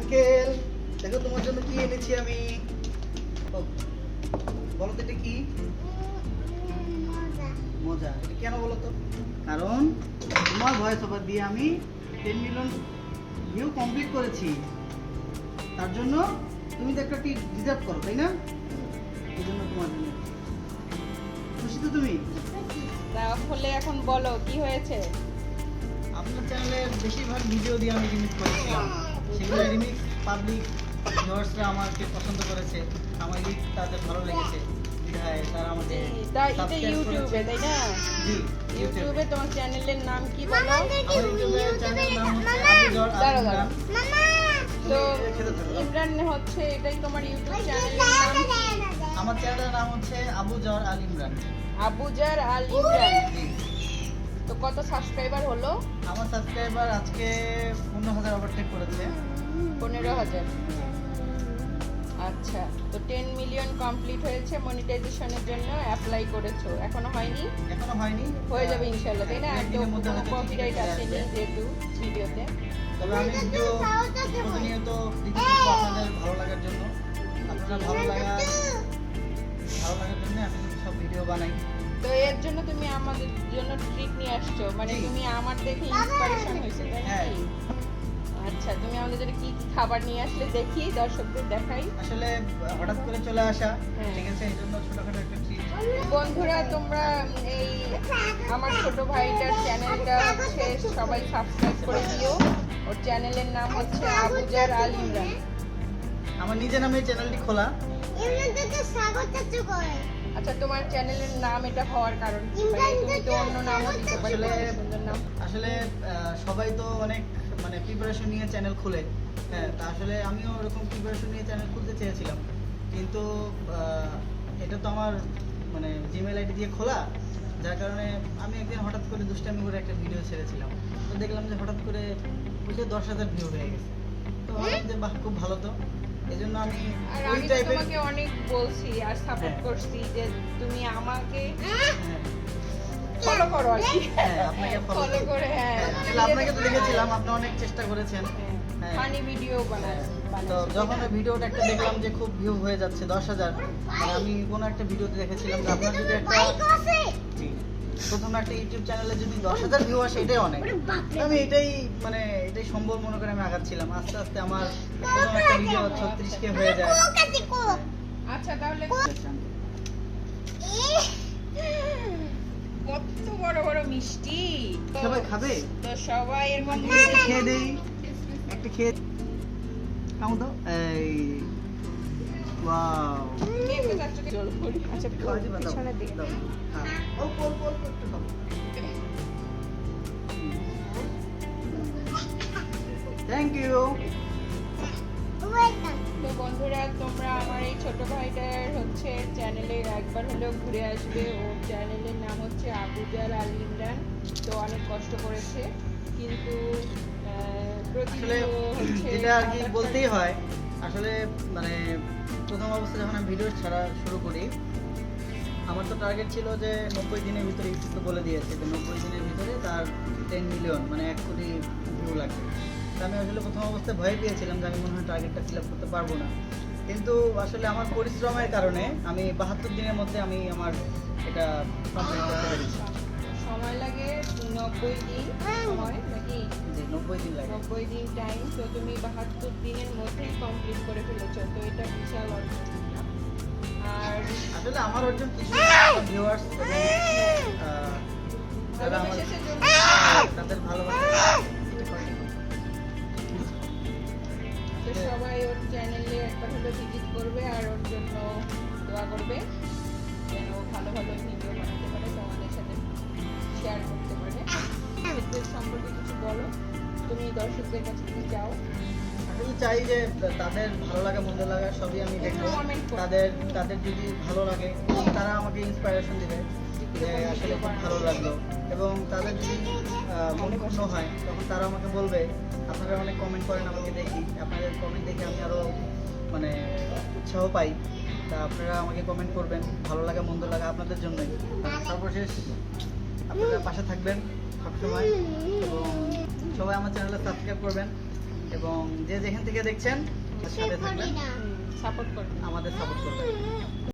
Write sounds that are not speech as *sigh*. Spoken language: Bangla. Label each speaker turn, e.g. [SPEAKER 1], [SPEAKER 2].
[SPEAKER 1] আঙ্কেল দেখো তোমার জন্য কি এনেছি আমি। বলো তো এটা কি? মজা। এটা কেন বলো তো? কারণ তোমার ভয়েস ওভার দিয়ে আমি টেন মিলিয়ন ভিউ কমপ্লিট করেছি। তার জন্য তুমি তো একটা টি ডিজার্ভ করো তাই না? এই জন্য তোমার জন্য। খুশি তো তুমি?
[SPEAKER 2] তাহলে এখন বলো কি হয়েছে?
[SPEAKER 1] আপনার চ্যানেলে বেশিরভাগ ভিডিও দিয়ে আমি রিমিক্স করেছিলাম। সেগুলো রিমিক্স পাবলিক ভিউয়ার্সরা আমাকে পছন্দ করেছে। আমার লিক তাদের ভালো লেগেছে। বিধায় তারা আমাকে
[SPEAKER 2] তা এটা ইউটিউবে তাই না?
[SPEAKER 1] জি
[SPEAKER 2] ইউটিউবে তোমার চ্যানেলের নাম কি বলো?
[SPEAKER 1] আমার ইউটিউবের চ্যানেলের নাম হচ্ছে আবুজর
[SPEAKER 2] তো। ইমরান হচ্ছে এটাই তোমার ইউটিউব চ্যানেলের নাম।
[SPEAKER 1] আমার চ্যানেলের নাম হচ্ছে আবুজর আল ইমরান।
[SPEAKER 2] আবুজার আল ইমরান। তো কত সাবস্ক্রাইবার হলো?
[SPEAKER 1] আমার সাবস্ক্রাইবার আজকে পনেরো হাজার ওভারটেক করেছে।
[SPEAKER 2] পনেরো হাজার। আচ্ছা তো টেন মিলিয়ন কমপ্লিট হয়েছে মনিটাইজেশনের জন্য অ্যাপ্লাই করেছ। এখনও হয়নি?
[SPEAKER 1] এখনও হয়নি।
[SPEAKER 2] হয়ে যাবে ইনশাল্লাহ তাই না?
[SPEAKER 1] মধ্যে
[SPEAKER 2] কোনো কপিরাইট আসেনি যেহেতু ভিডিওতে।
[SPEAKER 1] তবে আমি ভিডিও প্রতিনিয়ত দিতে আপনাদের ভালো লাগার জন্য। আপনারা ভালো লাগা ভালো লাগার জন্য আমি সব ভিডিও বানাই।
[SPEAKER 2] তো এর জন্য তুমি আমাদের জন্য নিয়ে আসছো? মানে তুমি আমার দেখে ইন্সপিরেশন হয়েছে তাই
[SPEAKER 1] হ্যাঁ।
[SPEAKER 2] নাকি? আচ্ছা তুমি আমাদের জন্য কি কি খাবার নিয়ে আসলে দেখি দর্শকদের দেখাই।
[SPEAKER 1] আসলে হঠাৎ করে চলে আসা
[SPEAKER 2] হ্যাঁ।
[SPEAKER 1] ঠিক আছে এই জন্য ছোটখাটো একটা ট্রিট
[SPEAKER 2] বন্ধুরা তোমরা এই আমার ছোট ভাইটার চ্যানেলটা হচ্ছে সবাই সাবস্ক্রাইব করে দিও। ওর চ্যানেলের নাম হচ্ছে আবুজার আল ইমরান।
[SPEAKER 1] আমার নিজের নামে চ্যানেলটি খোলা।
[SPEAKER 2] আচ্ছা তোমার চ্যানেলের নাম এটা হওয়ার কারণ কি? মানে তুমি তো অন্য নামও দিতে পারো
[SPEAKER 1] আসলে-
[SPEAKER 2] সুন্দর নাম।
[SPEAKER 1] আসলে আহ, সবাই তো অনেক মানে প্রিপারেশন নিয়ে চ্যানেল খুলে। হ্যাঁ তা আসলে আমিও ওরকম প্রিপারেশন নিয়ে চ্যানেল খুলতে চেয়েছিলাম। কিন্তু এটা তো আমার মানে জিমেল আইডি দিয়ে খোলা যার কারণে আমি একদিন হঠাৎ করে দুষ্টামি করে একটা ভিডিও ছেড়েছিলাম। তো দেখলাম যে হঠাৎ করে বুঝে দশ হাজার ভিউ হয়ে গেছে। তো ভাবলাম যে বাহ খুব ভালো তো। এই জন্য আমি
[SPEAKER 2] আর
[SPEAKER 1] ওই
[SPEAKER 2] আমি
[SPEAKER 1] টাইপের
[SPEAKER 2] তোমাকে অনেক বলছি আর সাপোর্ট
[SPEAKER 1] হ্যাঁ।
[SPEAKER 2] করছি যে তুমি আমাকে
[SPEAKER 1] হ্যাঁ।
[SPEAKER 2] ফলো করো আর কি।
[SPEAKER 1] হ্যাঁ, আপনাকে
[SPEAKER 2] ফলো
[SPEAKER 1] করে
[SPEAKER 2] হ্যাঁ।
[SPEAKER 1] হ্যাঁ, আপনাকে তো দেখেছিলাম। আপনি অনেক চেষ্টা করেছেন। হ্যাঁ।
[SPEAKER 2] ফানি ভিডিও বানায়
[SPEAKER 1] তো যখন ভিডিওটা একটা দেখলাম যে খুব ভিউ হয়ে যাচ্ছে দশ হাজার আমি কোনো একটা ভিডিওতে দেখেছিলাম যে আপনার যদি একটা প্রথম একটা ইউটিউব চ্যানেলে যদি দশ হাজার ভিউ আসে এটাই অনেক আমি এটাই মানে এটাই সম্ভব মনে করে আমি আগাচ্ছিলাম আস্তে আস্তে আমার প্রথম একটা ভিডিও ছত্রিশ কে হয়ে যায়
[SPEAKER 2] আচ্ছা তাহলে কত বড় বড় মিষ্টি
[SPEAKER 1] সবাই খাবে
[SPEAKER 2] তো সবাই এর মধ্যে
[SPEAKER 1] খেয়ে দেই একটা খেয়ে কামো তো এই থ্যাংক ইউ
[SPEAKER 2] তো বন্ধুরা তোমরা আমার এই ছোট ভাইটার হচ্ছে চ্যানেলে একবার হলেও ঘুরে আসবে। ওর চ্যানেলের নাম হচ্ছে আবুজার আল ইমরান। তো অনেক কষ্ট করেছে। কিন্তু প্রতিদিন হচ্ছে
[SPEAKER 1] যেটা আর কি বলতেই হয়। আসলে মানে প্রথম অবস্থায় যখন আমি ভিডিও ছাড়া শুরু করি আমার তো টার্গেট ছিল যে নব্বই দিনের ভিতরে ইউটিউব তো বলে দিয়েছে যে নব্বই দিনের ভিতরে তার টেন মিলিয়ন মানে এক কোটি ভিউ লাগবে। তো আমি আসলে প্রথম অবস্থায় ভয় পেয়েছিলাম যে আমি মনে হয় টার্গেটটা ফিল আপ করতে পারব না। কিন্তু আসলে আমার পরিশ্রমের কারণে আমি বাহাত্তর দিনের মধ্যে আমি আমার এটা কমপ্লিট করতে পেরেছি।
[SPEAKER 2] সময় লাগে নব্বই দিন সময় নাকি?
[SPEAKER 1] নব্বই দিন লাগে।
[SPEAKER 2] নব্বই দিন টাইম তো তুমি বাহাত্তর দিনের মধ্যেই কমপ্লিট করে ফেলেছো তো এটা বিশাল অর্জন। আর
[SPEAKER 1] আসলে আমার অর্জন কিছু ভিউয়ার্স যারা আমার তাদের ভালোবাসা।
[SPEAKER 2] তো সবাই ওর চ্যানেলে একবার হলে ভিজিট করবে আর ওর জন্য দোয়া করবে। যেন ভালো ভালো ভিডিও বানাতে পারে তোমাদের সাথে শেয়ার করতে পারে। *laughs* সম্পর্কে কিছু বলো। তুমি দর্শকদের কাছে কি চাও
[SPEAKER 1] আসলে চাই যে তাদের ভালো লাগা মন্দ লাগা সবই আমি দেখব। তাদের তাদের যদি ভালো লাগে তারা আমাকে ইন্সপিরেশন দিবে যে আসলে খুব ভালো লাগল। এবং তাদের যদি মন ক্ষুণ্ণ হয় তখন তারা আমাকে বলবে আপনারা অনেক কমেন্ট করেন আমাকে দেখি। আপনাদের কমেন্ট দেখে আমি আরও মানে উৎসাহ পাই। তা আপনারা আমাকে কমেন্ট করবেন ভালো লাগা মন্দ লাগা আপনাদের জন্যই। সর্বশেষ আপনারা পাশে থাকবেন সবসময়। এবং সবাই আমার চ্যানেলে সাবস্ক্রাইব করবেন এবং যে যেখান থেকে দেখছেন সাথে থাকবেন।
[SPEAKER 2] সাপোর্ট করবেন।
[SPEAKER 1] আমাদের সাপোর্ট করবেন।